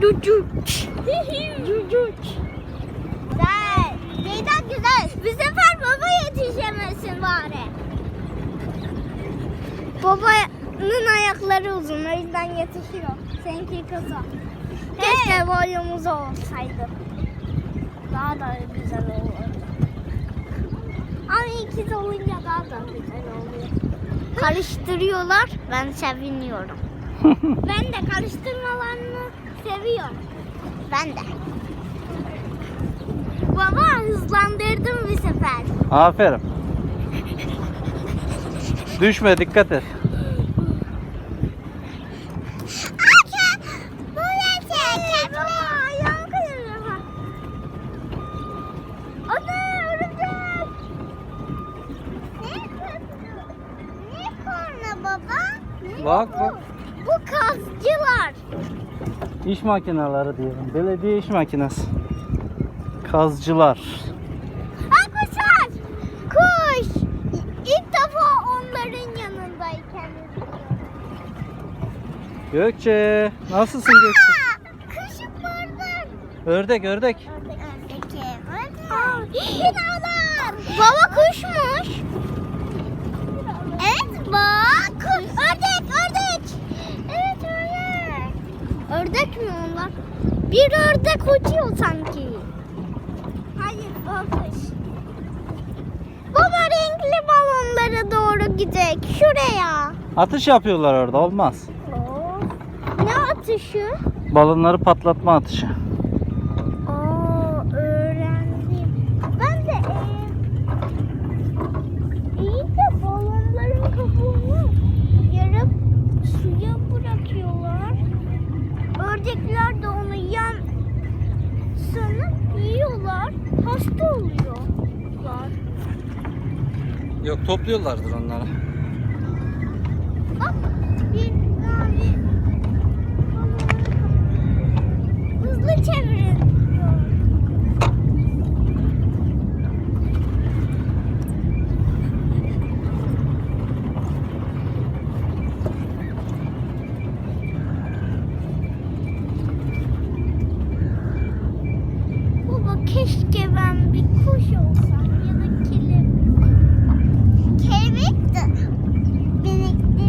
Cucuç. Cucuç. Güzel. Ceyda güzel. Bu sefer baba yetişemesin bari. Babanın ayakları uzun o yüzden yetişiyor. Seninki kısa. Keşke boyumuz olsaydı. Daha da güzel olurdu. Ama ikiz olunca daha da güzel oluyor. Karıştırıyorlar. Ben seviniyorum. ben de karıştırmalarını seviyorum. Ben de. Baba hızlandırdım bir sefer. Aferin. Düşme dikkat et. Bak, bak. Bu kazcılar. İş makineleri diyelim. Belediye iş makinesi. Kazcılar. Ha kuşlar. Kuş. İlk defa onların yanındayken. Gökçe. Nasılsın Gökçe? Aa, kuşum gördüm. Ördek ördek. Ördeki. Binalar. Baba kuşmuş. Evet bak. Ördek ördek. Evet ördek. Ördek mi onlar? Bir ördek uçuyor sanki. Hayır o kuş. Baba renkli balonlara doğru gidecek. Şuraya. Atış yapıyorlar orada olmaz. Ne atışı? Balonları patlatma atışı. Hasta oluyorlar. Yok topluyorlardır onları. Keşke ben bir kuş olsam.